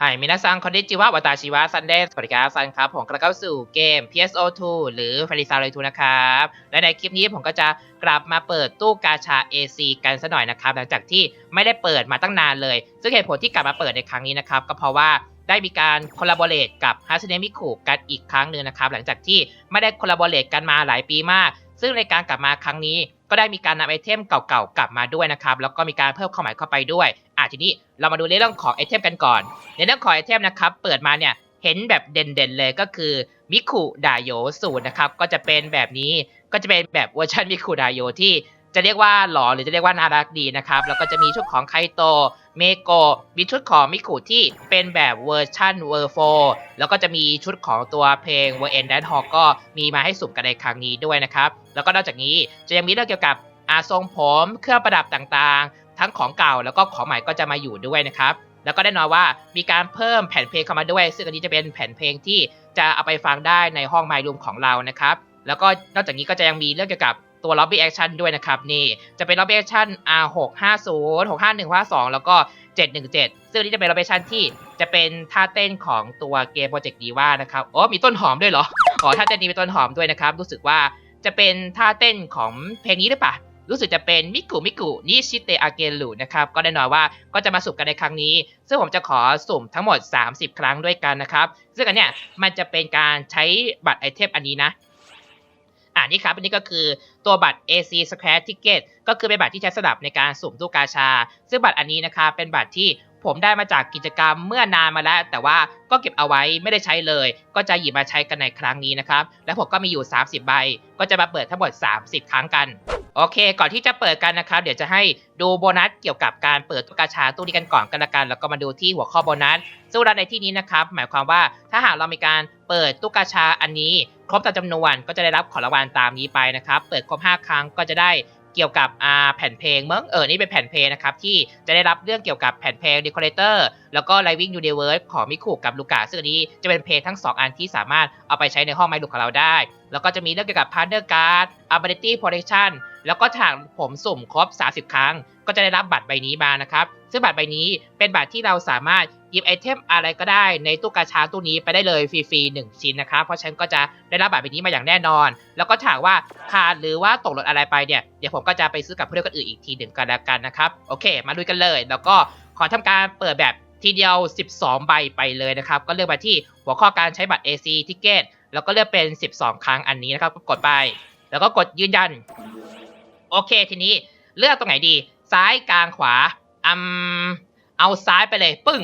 ไฮมินาซังคอนดิจิวะวาตาชิวะซันเดย์สวัสดีครับซันครับผมกลับเข้าสู่เกม PSO2 หรือ f a r i z a r e 2นะครับ และในคลิปนี้ผมก็จะกลับมาเปิดตู้กาชา AC กันสัหน่อยนะครับ หลังจากที่ไม่ได้เปิดมาตั้งนานเลย ซึ่งเหตุผลที่กลับมาเปิดในครั้งนี้นะครับ ก็เพราะว่าได้มีการคอลลาบอร์เรตกับฮัสเนมิคุกันอีกครั้งหนึ่งนะครับ หลังจากที่ไม่ได้คอลลาบอร์เรตกันมาหลายปีมาก ซึ่งในการกลับมาครั้งนี้ ก็ได้มีการนำไอเทมเก่าๆกลับมาด้วยนะครับ แล้วก็มีการเพิ่มความหมายเข้าไปด้วยอะทีนี้เรามาดูในเรื่องของไอเทมกันก่อน ในเรื่องของไอเทมนะครับ เปิดมาเนี่ยเห็นแบบเด่นๆเลยก็คือมิคุดาโยสูตรนะครับ ก็จะเป็นแบบนี้ก็จะเป็นแบบเวอร์ชันมิคุดาโยที่ จะเรียกว่าหล่อหรือจะเรียกว่าน่ารักดีนะครับ แล้วก็จะมีชุดของไคโตเมโกะมีชุดของมิคุที่เป็นแบบเวอร์ชันเวอร์โฟแล้วก็จะมีชุดของตัวเพลงเวอร์เอนแดนฮอก็มีมาให้สุ่มกันในครั้งนี้ด้วยนะครับ แล้วก็นอกจากนี้จะยังมีเรื่องเกี่ยวกับอาทรงผมเครื่องประดับต่างๆ ทั้งของเก่าแล้วก็ของใหม่ก็จะมาอยู่ด้วยนะครับแล้วก็แน่นอนว่ามีการเพิ่มแผ่นเพลงเข้ามาด้วย ซึ่งอันนี้จะเป็นแผ่นเพลงที่จะเอาไปฟังได้ในห้องไมล์รูมของเรานะครับ แล้วก็นอกจากนี้ก็จะยังมีเรื่องเกี่ยวกับ ตัว Lobby Action ด้วยนะครับนี่จะเป็น Lobby Action R650 651 652แล้วก็ 717 ซึ่งนนี้จะเป็น Lobby Action ที่จะเป็นท่าเต้นของตัวเกมโปรเจกต์ดีว่านะครับโอ้มีต้นหอมด้วยเหรออ๋อท่าเต้นนี้เป็นต้นหอมด้วยนะครับ รู้สึกว่าจะเป็นท่าเต้นของเพลงนี้หรือเปล่ารู้สึกจะเป็นมิกุมิกุนิชิเตอาเกรุนะครับก็แน่นอนว่าก็จะมาสุ่มกันในครั้งนี้ ซึ่งผมจะขอสุ่มทั้งหมด 30 ครั้งด้วยกันนะครับ ซึ่งอันเนี้ยมันจะเป็นการใช้บัตรไอเทมอันนี้นะ อ่านี่ครับอันนี้ก็คือตัวบัตร AC Square Ticket ก็คือเป็นบัตรที่ใช้สำหรับในการสุ่มตู้กาชา ซึ่งบัตรอันนี้นะครับเป็นบัตรที่ผมได้มาจากกิจกรรมเมื่อนานมาแล้ว แต่ว่าก็เก็บเอาไว้ไม่ได้ใช้เลย ก็จะหยิบมาใช้กันในครั้งนี้นะครับ และผมก็มีอยู่ 30 ใบ ก็จะมาเปิดทั้งหมด 30 ครั้งกัน โอเค ก่อนที่จะเปิดกันนะครับ เดี๋ยวจะให้ดูโบนัสเกี่ยวกับการเปิดตู้กาชาตู้นี้กันก่อนกันละกัน แล้วก็มาดูที่หัวข้อโบนัสซึ่งโบนัสในที่นี้นะครับ หมายความว่าถ้าหากเรามีการเปิดตู้กาชาอันนี้ ครบตามจำนวนก็จะได้รับของรางวัลตามนี้ไปนะครับ เปิดครบ 5 ครั้งก็จะได้เกี่ยวกับแผ่นเพลงเมืองเออนี่เป็นแผ่นเพลงนะครับที่จะได้รับเรื่องเกี่ยวกับแผ่นเพลง Decorator แล้วก็ Living Universe ของมิคุกับลูกาซึ่งอันนี้จะเป็นเพลงทั้ง 2 อันที่สามารถเอาไปใช้ในห้องไมค์ลูกของเราได้ แล้วก็จะมีเรื่องเกี่ยวกับ Partner Card Ability Protection แล้วก็ทางผมสุ่มครบ 30 ครั้ง ก็จะได้รับบัตรใบนี้มานะครับ ซึ่งบัตรใบนี้เป็นบัตรที่เราสามารถ หยิบไอเทมอะไรก็ได้ในตู้กาชาตู้นี้ไปได้เลยฟรีๆหนึ่งชิ้นนะครับเพราะฉันก็จะได้รับบัตรใบนี้มาอย่างแน่นอน แล้วก็ถามว่าขาดหรือว่าตกหล่นอะไรไปเนี่ยเดี๋ยวผมก็จะไปซื้อกับเพื่อนคนอื่นอีกทีหนึ่งกันแล้วกันนะครับโอเค มาดูกันเลย แล้วก็ขอทำการเปิดแบบทีเดียว 12 ใบไปเลยนะครับ ก็เลือกมาที่หัวข้อการใช้บัตร AC Ticket แล้วก็เลือกเป็น 12 ครั้งอันนี้นะครับ ก็กดไป แล้วก็กดยืนยัน โอเค ทีนี้เลือกตรงไหนดี ซ้ายกลางขวาอืมเอาซ้ายไปเลย ปึ้ง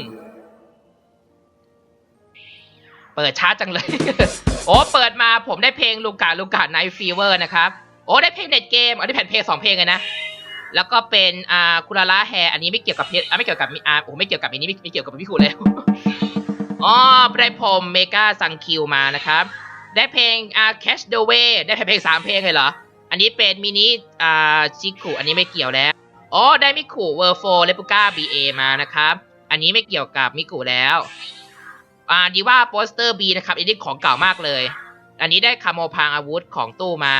เปิดช้าจังเลย โอ้เปิดมาผมได้เพลงลูกาลูกาไนท์ฟีเวอร์นะครับ โอ้ได้เพลงเน็ตเกมอ๋อได้แผ่นเพลงสองเพลงเลยนะ แล้วก็เป็นอ่าคุราล่าแฮอันนี้ไม่เกี่ยวกับเพอ่าไม่เกี่ยวกับอ่าโอ้ไม่เกี่ยวกับอันนี้ไม่ไม่เกี่ยวกับพี่คูเลยอ๋อได้ผมเมกาซังคิวมานะครับ ได้เพลงอ่า Catch the Way ได้เพลงสามเพลงเลยเหรอ อันนี้เป็นมินิอ่าชิคุอันนี้ไม่เกี่ยวแล้วอ๋อได้มิคุเวอร์โฟเลปูก้าบีเอมานะครับ อันนี้ไม่เกี่ยวกับมิคุแล้ว อ่าดีว่าโปสเตอร์บีนะครับอันนี้ของเก่ามากเลย อันนี้ได้คาโมพางอาวุธของตู้มา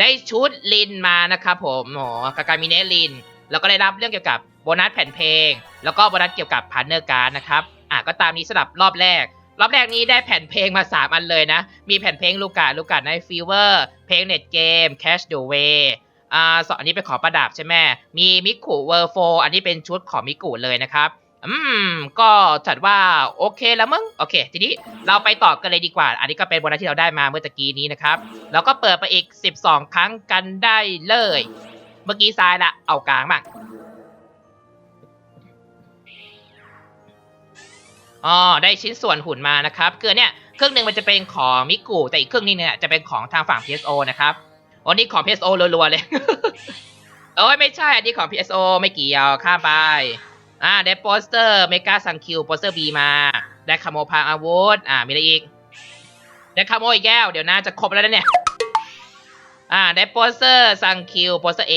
ได้ชุดลินมานะครับผมหมอกากามิเนลิน แล้วก็ได้รับเรื่องเกี่ยวกับโบนัสแผ่นเพลง แล้วก็โบนัสเกี่ยวกับพาร์เนอร์การ์ดนะครับอะก็ตามนี้สำหรับรอบแรก รอบแรกนี้ได้แผ่นเพลงมา 3 อันเลยนะ มีแผ่นเพลงลูกาลูกาไนฟีเวอร์เพลงเน็ตเกม Cash the Way อ่าสองอันนี้เป็นของประดับใช่ไหมมีมิกุเวอร์โฟอันนี้เป็นชุดของมิกุเลยนะครับ อืม ก็จัดว่าโอเคแล้วมึงโอเค ทีนี้เราไปต่อกันเลยดีกว่า อันนี้ก็เป็นโบนัสที่เราได้มาเมื่อตะกี้นี้นะครับ แล้วก็เปิดไปอีก 12 ครั้งกันได้เลย เมื่อกี้ซ้ายละเอากลางบ้างอ๋อได้ชิ้นส่วนหุ่นมานะครับคือเนี่ยเครื่องหนึ่งมันจะเป็นของมิกุแต่อีกเครื่องนึงเนี่ยจะเป็นของทางฝั่ง PSO นะครับอ๋อนี่ของ PSO รัวๆเลยโอ้ยไม่ใช่อันนี้ของ PSO ไม่เกี่ยวข้ามไป อ่าได้โปสเตอร์เมกาซังคิวโปสเตอร์บีมา ได้คาโมพาอาวุธอ่ามีอะไรอีก ได้คาโมอีกแก้ว เดี๋ยวนะจะครบแล้วนะเนี่ยอ่าได้โปสเตอร์ซังคิวโปสเตอร์เอ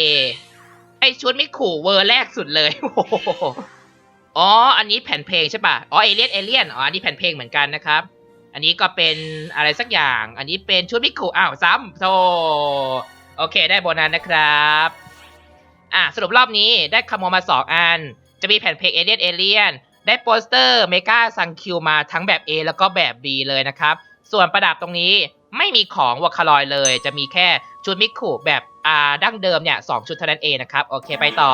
ไอชุดไม่ขู่เวอร์แรกสุดเลยโอ้โหอ๋อ อันนี้แผ่นเพลงใช่ป่ะ อ๋อ เอเลียน เอเลียน อ๋อ อันนี้แผ่นเพลงเหมือนกันนะครับ อันนี้ก็เป็นอะไรสักอย่าง อันนี้เป็นชุดมิคุอ้าว ซ้ำโธ่โอเค ได้โบนัสนะครับ อะ สรุปรอบนี้ได้คาโมมาสองอัน จะมีแผ่นเพลงเอเลียนเอเลียนได้โปสเตอร์เมกาซังคิวมาทั้งแบบ A แล้วก็แบบ B เลยนะครับ ส่วนประดับตรงนี้ไม่มีของวอคาลอยเลย จะมีแค่ชุดมิคุแบบอ่าดั้งเดิมเนี่ยสองชุดเท่านั้นเองนะครับ โอเคไปต่อ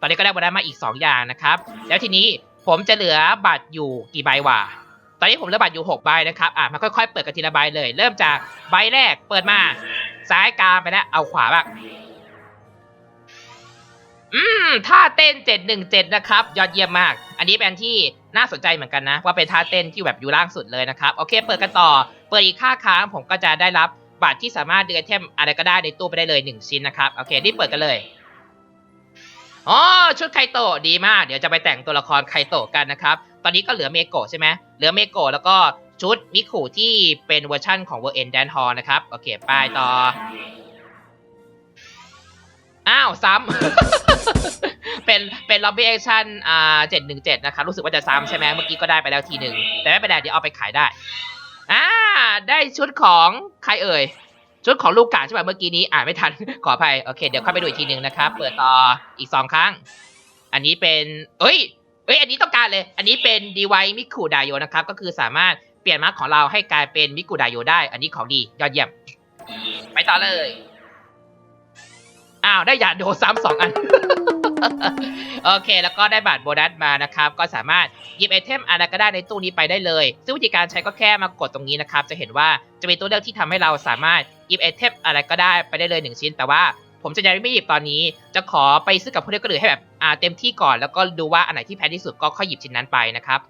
ตอนนี้ก็ได้โบนัสมาอีก 2 อย่างนะครับ แล้วทีนี้ผมจะเหลือบัตรอยู่กี่ใบวะตอนนี้ผมเหลือบัตรอยู่ 6 ใบนะครับ อะมาค่อยๆ เปิดกันทีละใบเลย เริ่มจากใบแรกเปิดมา ซ้ายกลางไปแล้วเอาขวาบ้าง อืมท่าเต้น 717 นะครับ ยอดเยี่ยมมาก อันนี้เป็นที่น่าสนใจเหมือนกันนะ ว่าเป็นท่าเต้นที่แบบอยู่ล่างสุดเลยนะครับโอเค เปิดกันต่อ เปิดอีกค่าค้างผมก็จะได้รับบัตรที่สามารถเดือเทมอะไรก็ได้ในตู้ไปได้เลย 1 ชิ้นนะครับโอเครีบเปิดกันเลยอ๋อชุดไคโตะดีมาก เดี๋ยวจะไปแต่งตัวละครไคโตะกันนะครับ ตอนนี้ก็เหลือเมโกะใช่ไหมเหลือเมโกะแล้วก็ชุดมิคุที่เป็นเวอร์ชั่นของเวอร์เอ็นแดนฮอนะครับโอเคไปต่ออ้าวซ้ำ เป็นเป็นล็อบบี้แอคชั่นอ่าเจ็ดหนึ่งเจ็ดนะครับรู้สึกว่าจะซ้ำใช่ไหมเมื่อกี้ก็ได้ไปแล้วทีหนึ่งแต่ไม่เป็นไรเดี๋ยวเอาไปขายได้อ่าได้ชุดของใครเอ่ย ชุดของลูกกาใช่ไหมเมื่อกี้นี้อ่านไม่ทัน ขออภัยโอเคเดี๋ยวเข้าไปดูอีกทีหนึ่งนะครับ เปิดต่ออีกสองครั้ง อันนี้เป็นเอ้ยเอ้ย อันนี้ต้องการเลย อันนี้เป็นดีไวมิคุไดโยนะครับ ก็คือสามารถเปลี่ยนมาร์คของเราให้กลายเป็นมิคุไดโยได้ อันนี้ของดียอดเยี่ยม ไปต่อเลย อ้าวได้หยาดโดซ้ำสองอัน โอเค แล้วก็ได้บัตรโบนัสมานะครับ ก็สามารถหยิบไอเทมอะไรก็ได้ในตู้นี้ไปได้เลย ซึ่งวิธีการใช้ก็แค่มากดตรงนี้นะครับ จะเห็นว่าจะมีตัวเลือกที่ทำให้เราสามารถหยิบไอเทมอะไรก็ได้ไปได้เลยหนึ่งชิ้น แต่ว่าผมจะยังไม่หยิบตอนนี้ จะขอไปซื้อกับผู้เล่นก็เลยให้แบบอ่าเต็มที่ก่อน แล้วก็ดูว่าอันไหนที่แพงที่สุดก็ค่อยหยิบชิ้นนั้นไปนะครับ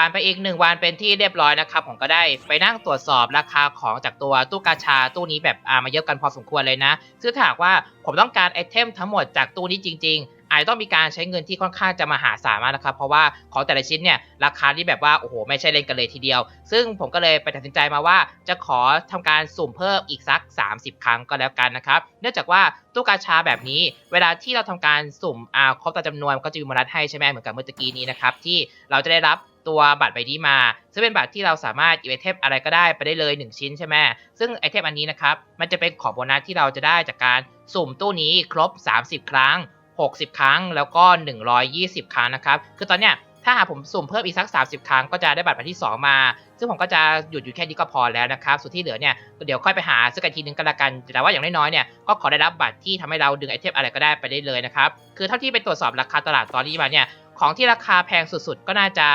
ผ่านไปอีกหนึ่งวันเป็นที่เรียบร้อยนะครับ ผมก็ได้ไปนั่งตรวจสอบราคาของจากตัวตู้กาชาตู้นี้แบบอามาเยอะกันพอสมควรเลยนะซึ่งถากว่าผมต้องการไอเทมทั้งหมดจากตู้นี้จริง ๆอาจจะต้องมีการใช้เงินที่ค่อนข้างจะมหาศาลมากนะครับ เพราะว่าของแต่ละชิ้นเนี่ยราคาที่แบบว่าโอ้โหไม่ใช่เล่นกันเลยทีเดียว ซึ่งผมก็เลยไปตัดสินใจมาว่า จะขอทำการสุ่มเพิ่มอีกสัก 30 ครั้งก็แล้วกันนะครับ เนื่องจากว่าตู้กาชาแบบนี้ เวลาที่เราทำการสุ่มอาครบตามจำนวนก็จะมีโบนัสให้ใช่ไหมเหมือนกับเมื่อกี้นี้นะครับที่เราจะได้รับ ตัวบัตรใบนี้มา ซึ่งเป็นบัตรที่เราสามารถหยิบไอเทมอะไรก็ได้ไปได้เลย 1 ชิ้นใช่ไหมซึ่งไอเทมอันนี้นะครับ มันจะเป็นของโบนัสที่เราจะได้จากการสุ่มตู้นี้ครบ 30 ครั้ง 60 ครั้ง แล้วก็ 120 ครั้งนะครับ คือตอนเนี้ยถ้าหากผมสุ่มเพิ่มอีกสัก 30 ครั้งก็จะได้บัตรใบที่ 2 มา ซึ่งผมก็จะหยุดอยู่แค่นี้ก็พอแล้วนะครับ ส่วนที่เหลือเนี่ยเดี๋ยวค่อยไปหาซื้อกันทีนึงก็แล้วกัน แต่ว่าอย่างน้อยๆเนี่ยก็ขอได้รับบัตรที่ทำให้เราดึงไอเทมอะไรก็ได้ไปได้เลยนะครับ คือเท่าที่ไปตรวจสอบราคาตลาดตอนนี้มาเนี่ยของที่ราคาแพงสุดๆ ก็น่าจะ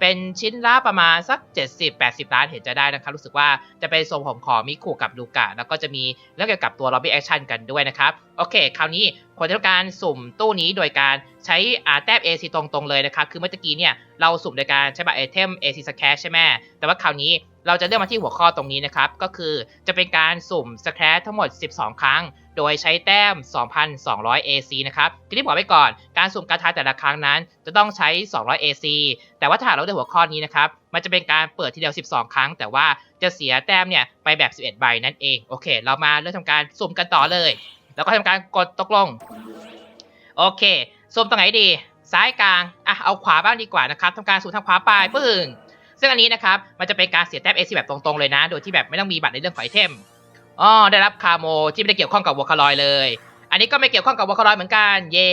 เป็นชิ้นละประมาณสัก 70-80 ล้านเห็นจะได้นะครับ รู้สึกว่าจะเป็นทรงผมของมิคุกับลูกะแล้วก็จะมีเรื่องเกี่ยวกับตัวล็อบบี้แอคชั่นกันด้วยนะครับ โอเค คราวนี้ผมจะทำการสุ่มตู้นี้โดยการใช้อาแต้ม AC ตรงๆเลยนะครับ คือเมื่อกี้เนี่ยเราสุ่มโดยการใช้บัตรไอเทม AC Scratch ใช่ไหมแต่ว่าคราวนี้ เราจะเลือกมาที่หัวข้อตรงนี้นะครับ ก็คือจะเป็นการสุ่ม Scratch ทั้งหมด 12 ครั้ง โดยใช้แต้ม 2,200 AC นะครับทีนี้บอกไว้ก่อน การสุ่มการทาแต่ละครั้งนั้น จะต้องใช้ 200 AC แต่ว่าถ้าเราได้หัวข้อนี้นะครับ มันจะเป็นการเปิดทีเดียว 12 ครั้ง แต่ว่าจะเสียแต้มเนี่ยไปแบบ 11 ใบนั่นเอง โอเค เรามาเริ่มทำการสุ่มกันต่อเลย แล้วก็ทำการกดตกลง โอเค สุ่มตรงไหนดี ซ้ายกลาง อะ เอาขวาบ้างดีกว่านะครับทำการสุ่มทางขวาไปปึ้ง ซึ่งอันนี้นะครับมันจะเป็นการเสียแต้ม AC แบบตรงๆเลยนะ โดยที่แบบไม่ต้องมีบัตรในเรื่องของไอเทมอ๋อได้รับคาโมที่ไม่ได้เกี่ยวข้องกับวอคาลอยเลย อันนี้ก็ไม่เกี่ยวข้องกับวอคาลอยเหมือนกันเย่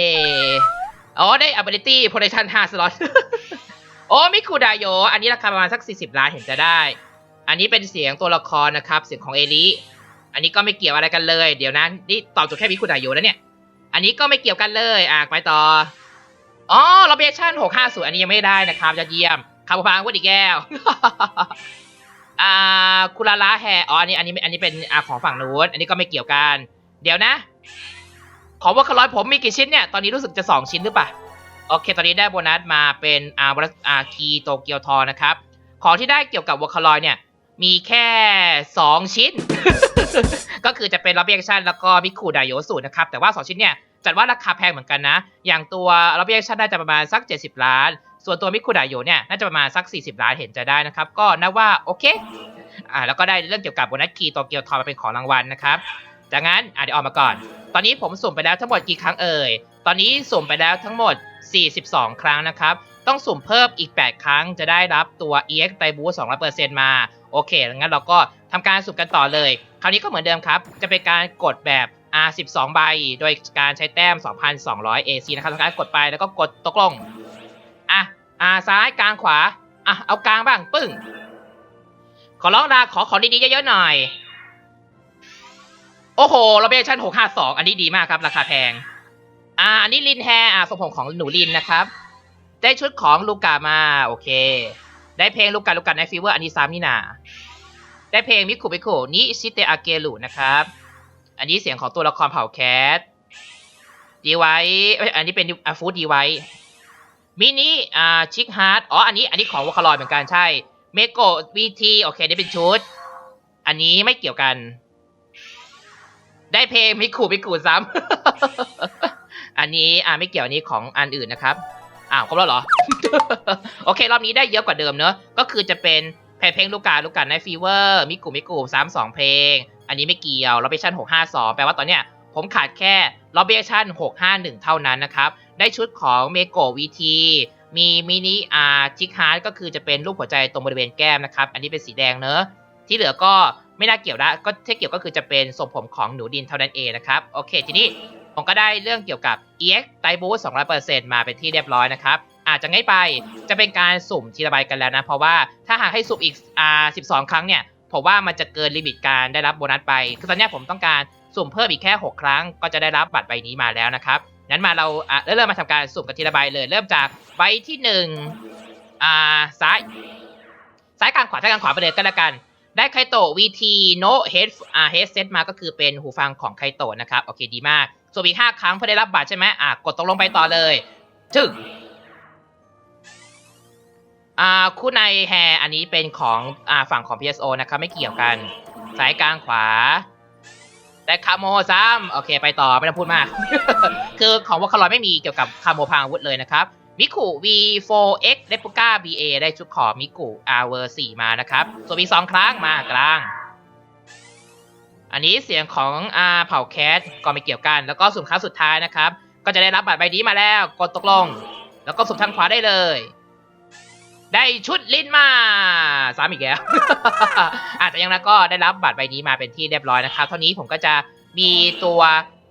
อ๋อได้ ability protection 5 slot โอ้มิคุไดโยอันนี้ราคาประมาณสัก 40 ล้านเห็นจะได้ อันนี้เป็นเสียงตัวละครนะครับ เสียงของเอลิอันนี้ก็ไม่เกี่ยวอะไรกันเลย เดี๋ยวนะนี่ตอบโจทย์แค่มิคุไดโยแล้วเนี่ย อันนี้ก็ไม่เกี่ยวกันเลย อะไปต่อ อ๋อ r o b เ a t i o n 650 อันนี้ยังไม่ได้นะครับยอดเยี่ยม คาร์บพังวุฒิแก้วอ่าคุราระแฮอ๋ออันนี้อันนี้อันนี้เป็นอ่าของฝั่งนู้นอันนี้ก็ไม่เกี่ยวกัน เดี๋ยวนะ ของวัคารอยผมมีกี่ชิ้นเนี่ย ตอนนี้รู้สึกจะ 2 ชิ้นหรือเปล่าโอเค ตอนนี้ได้โบนัสมาเป็นอ่าโบนัสอ่าคีโตเกียวทอนะครับ ของที่ได้เกี่ยวกับวอคารอยเนี่ย มีแค่ 2 ชิ้น ก็คือจะเป็นล็อบบี้แอคชั่นแล้วก็มิคูไดโยสูนะครับ แต่ว่า 2 ชิ้นเนี่ย จัดว่าราคาแพงเหมือนกันนะ อย่างตัวล็อบบี้แอคชั่นน่าจะประมาณสัก 70 ล้าน ส่วนตัวมิคูไดโยเนี่ยน่าจะประมาณสัก 40 ล้านเห็นจะได้นะครับ ก็นับว่าโอเคอ่าแล้วก็ได้เรื่องเกี่ยวกับโบนัสคีโตเกียวทอมาเป็นของรางวัลนะครับจากนั้นอ่าเดี๋ยวออกมาก่อน ตอนนี้ผมสุ่มไปแล้วทั้งหมดกี่ครั้งเอ่ย ตอนนี้สุ่มไปแล้วทั้งหมด 42 ครั้งนะครับ ต้องสุ่มเพิ่มอีก 8 ครั้งจะได้รับตัว EX ไตบู200%มา โอเค งั้นเราก็ทำการสุ่มกันต่อเลย คราวนี้ก็เหมือนเดิมครับ จะเป็นการกดแบบอ่า12ใบ โดยการใช้แต้ม 2,200 AC นะครับทำการกดไปแล้วก็กดตกลง อะ อ่า ซ้ายกลางขวา อะ เอากลางบ้าง ปึ้ง ขอร้องลาขอของดีๆ เยอะๆ หน่อย โอ้โหเราเบชั่น652 อันนี้ดีมากครับ ราคาแพง อ่า อันนี้ลินแฮอ่าทรงผมของหนูลินนะครับ ได้ชุดของลูกามา โอเค ได้เพลงลูกาลูกาในฟีเวอร์อันนี้ซ้ำนี่นาได้เพลงมิคุมิคุนิชิเตอาเกรุนะครับ อันนี้เสียงของตัวละครเผ่าแคทดีไว้ อันนี้เป็นอาฟูดดีไว้มินิอ่าชิคฮาร์ดอ๋อ อันนี้ อันนี้ของวอคลอยเหมือนกันใช่ เมโกวีทีโอเคนี่เป็นชุด อันนี้ไม่เกี่ยวกัน ได้เพลงมิคุมิคุซ้ำ อันนี้อ่าไม่เกี่ยวอันนี้ของอันอื่นนะครับ อ้าวครบแล้วเหรอ โอเค รอบนี้ได้เยอะกว่าเดิมเนอะก็คือจะเป็นแผ่นเพลงลูกกาลูกกาในฟีเวอร์มิกุมิกุซ้ำสองเพลง อันนี้ไม่เกี่ยวลอเบชั่น652แปลว่าตอนเนี้ยผมขาดแค่ลอเบชั่น651เท่านั้นนะครับ ได้ชุดของเมโกวีทีมีมินิอาร์จิกฮาร์ดก็คือจะเป็นรูปหัวใจตรงบริเวณแก้มนะครับ อันนี้เป็นสีแดงเนอะที่เหลือก็ไม่น่าเกี่ยวละก็ที่เกี่ยวก็คือจะเป็นทรงผมของหนูดินเท่านั้นเองนะครับ โอเค ทีนี้ ผมก็ได้เรื่องเกี่ยวกับ EX ไตบูส200%มาเป็นที่เรียบร้อยนะครับ อาจจะง่ายไปจะเป็นการสุ่มทีละใบกันแล้วนะ เพราะว่าถ้าหากให้สุ่มอีกอ่า12 ครั้งเนี่ยผมว่ามันจะเกินลิมิตการได้รับโบนัสไป คือตอนนี้ผมต้องการสุ่มเพิ่มอีกแค่ 6 ครั้ง ก็จะได้รับบัตรใบนี้มาแล้วนะครับงั้นมาเราอะเริ่มมาทำการสุ่มกันทีละใบเลย เริ่มจากใบที่1อ่าซ้ายซ้ายกลางขวาซ้ายกลางขวาไปเลยก็แล้วกัน ได้ไคโตะ VT No Head อ่า Headset มาก็คือเป็นหูฟังของไคโตะนะครับ โอเคดีมาก ส่วนอีก5ครั้งเพื่อได้รับบัตรใช่ไหมอะกดตกลงไปต่อเลยถึงอ่าคู่ในแฮร์อันนี้เป็นของอ่าฝั่งของ PSO นะครับไม่เกี่ยวกันซ้ายกลางขวาได้คาโมซ้ำโอเค ไปต่อไม่ต้องพูดมาก คือของวอคคารอยไม่มีเกี่ยวกับคาโมพางอาวุธเลยนะครับมิคุ V4X r e p u k a BA ได้ชุดขอมิคุ R 4มานะครับส่วนอีกสองครั้งมากลาง อันนี้เสียงของอาเผ่าแคทก็ไม่เกี่ยวกัน แล้วก็สุ่มครั้งสุดท้ายนะครับ ก็จะได้รับบัตรใบนี้มาแล้วกดตกลง แล้วก็สุ่มทางขวาได้เลย ได้ชุดลิ้นมาซ้ำอีกแล้วอาจจะยังนะก็ได้รับบัตรใบนี้มาเป็นที่เรียบร้อยนะครับ เท่านี้ผมก็จะมีตัว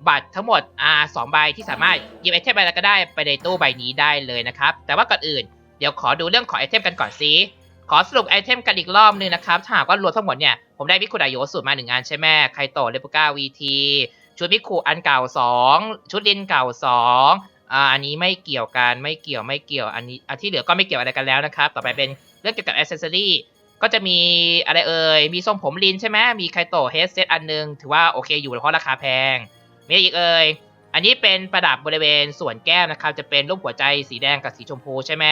บัตรทั้งหมดอ่าสองใบที่สามารถหยิบไอเทมใบละก็ได้ไปในตู้ใบนี้ได้เลยนะครับ แต่ว่าก่อนอื่นเดี๋ยวขอดูเรื่องของไอเทมกันก่อนสิ ขอสรุปไอเทมกันอีกรอบนึงนะครับถ้าหากว่ารวมทั้งหมดเนี่ย ผมได้มิคุไดโยสูตรมาหนึ่งอันใช่ไหมไคโตะเรปุก้าวีทีชุดมิคุอันเก่าสองชุดลินเก่าสองอ่าอันนี้ไม่เกี่ยวกันไม่เกี่ยวไม่เกี่ยวอันนี้อันที่เหลือก็ไม่เกี่ยวอะไรกันแล้วนะครับ ต่อไปเป็นเรื่องเกี่ยวกับอ c เซซอรี่ก็จะมีอะไรเอ่ย มีทรงผมลินใช่ไหมมีไคโตะเฮดเซตอันนึง ถือว่าโอเคอยู่เพราะราคาแพง มีอะไรอีกเอ่ย อันนี้เป็นประดับบริเวณส่วนแก้มนะครับ จะเป็นรูปหัวใจสีแดงกับสีชมพูใช่ไหม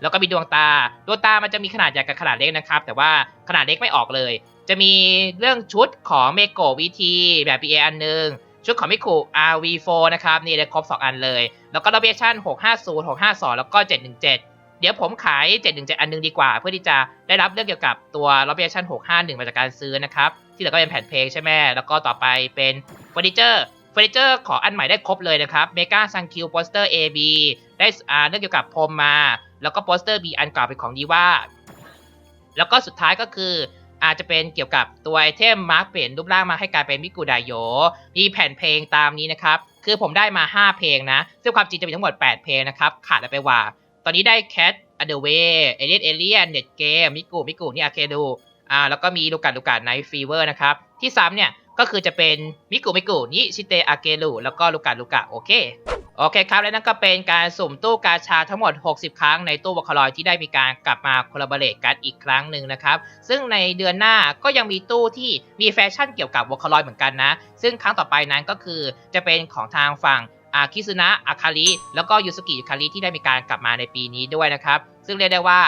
แล้วก็มีดวงตา ดวงตามันจะมีขนาดใหญ่กับขนาดเล็กนะครับ แต่ว่าขนาดเล็กไม่ออกเลย จะมีเรื่องชุดของเมโกวีทีแบบ BA อันหนึ่งชุดของมิคุ RV4 นะครับ นี่ได้ครบ 2 อันเลย แล้วก็ระเบียชั่น650 652 แล้วก็ 717 เดี๋ยวผมขาย 717 อันนึงดีกว่า เพื่อที่จะได้รับเรื่องเกี่ยวกับตัว r o b i a t i o n 651 มาจากการซื้อนะครับ ที่เหลือก็เป็นแผ่นเพลงใช่ไหมแล้วก็ต่อไปเป็นเฟอร์นิเจอร์ เฟอร์นิเจอร์ขออันใหม่ได้ครบเลยนะครับเมกาซังคิวโปสเตอร์ AB ได้อ่าเรื่องเกี่ยวกับพรมมา แล้วก็โปสเตอร์ B อันเก่าเป็นของดีว่า แล้วก็สุดท้ายก็คืออาจจะเป็นเกี่ยวกับตัวไอเทมมาร์กเปลี่ยนรูปร่างมาให้กลายเป็นมิกุไดโยมีแผ่นเพลงตามนี้นะครับ คือผมได้มา 5 เพลงนะ ซึ่งความจริงจะมีทั้งหมด 8 เพลงนะครับ ขาดไปว่า ตอนนี้ได้ Cat a d e w a y เอเลียนเอเลียนเน็ตเกมมิกุมิกุนี่อาเคดูอ่าแล้วก็มีลูกาลูกาไนฟีเวอร์นะครับ ที่ซ้ำเนี่ย ก็คือจะเป็นมิกุมิกุนิชิเตอาเกรุแล้วก็ลูกาลูกาโอเคโอเคครับ และนั่นก็เป็นการสุ่มตู้กาชาทั้งหมด 60 ครั้งในตู้วอคลอยที่ได้มีการกลับมาคอลลาบเรตกันอีกครั้งหนึ่งนะครับ ซึ่งในเดือนหน้าก็ยังมีตู้ที่มีแฟชั่นเกี่ยวกับวอคลอยเหมือนกันนะ ซึ่งครั้งต่อไปนั้นก็คือจะเป็นของทางฝั่งอาคิซุนะอาคาริแล้วก็ยูสกิยูคาริที่ได้มีการกลับมาในปีนี้ด้วยนะครับ ซึ่งเรียกได้ว่า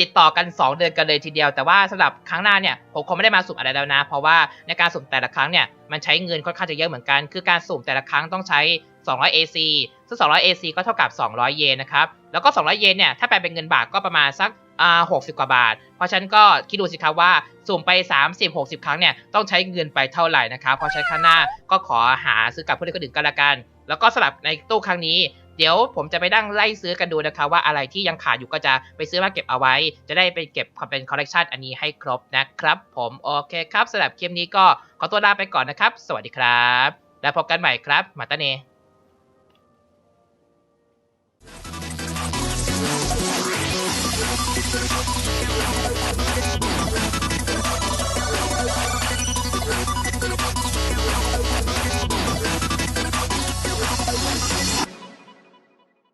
ติดต่อกัน 2 เดือนกันเลยทีเดียว แต่ว่าสำหรับครั้งหน้าเนี่ยผมคงไม่ได้มาสุ่มอะไรแล้วนะ เพราะว่าในการสุ่มแต่ละครั้งเนี่ยมันใช้เงินค่อนข้างจะเยอะเหมือนกัน คือการสุ่มแต่ละครั้งต้องใช้ 200 AC ซึ่ง200 AC ก็เท่ากับ 200 เยนนะครับ แล้วก็ 200 เยนเนี่ยถ้าแปลเป็นเงินบาทก็ประมาณสักอ่า60กว่าบาท เพราะฉะนั้นก็คิดดูสิครับว่าสุ่มไป 30 60 ครั้งเนี่ยต้องใช้เงินไปเท่าไหร่นะครับ เพราะฉะนั้นข้างหน้าก็ขอหาซื้อกับผู้เล่นคนอื่นก็แล้วกัน แล้วก็สำหรับในตู้ครั้งนี้ เดี๋ยวผมจะไปดั้งไล่ซื้อกันดูนะคะว่าอะไรที่ยังขาดอยู่ก็จะไปซื้อมาเก็บเอาไว้ จะได้ไปเก็บความเป็นคอลเลกชันอันนี้ให้ครบนะครับ ผมโอเคครับสำหรับคลิปนี้ก็ขอตัวลาไปก่อนนะครับ สวัสดีครับ แล้วพบกันใหม่ครับมาตาเน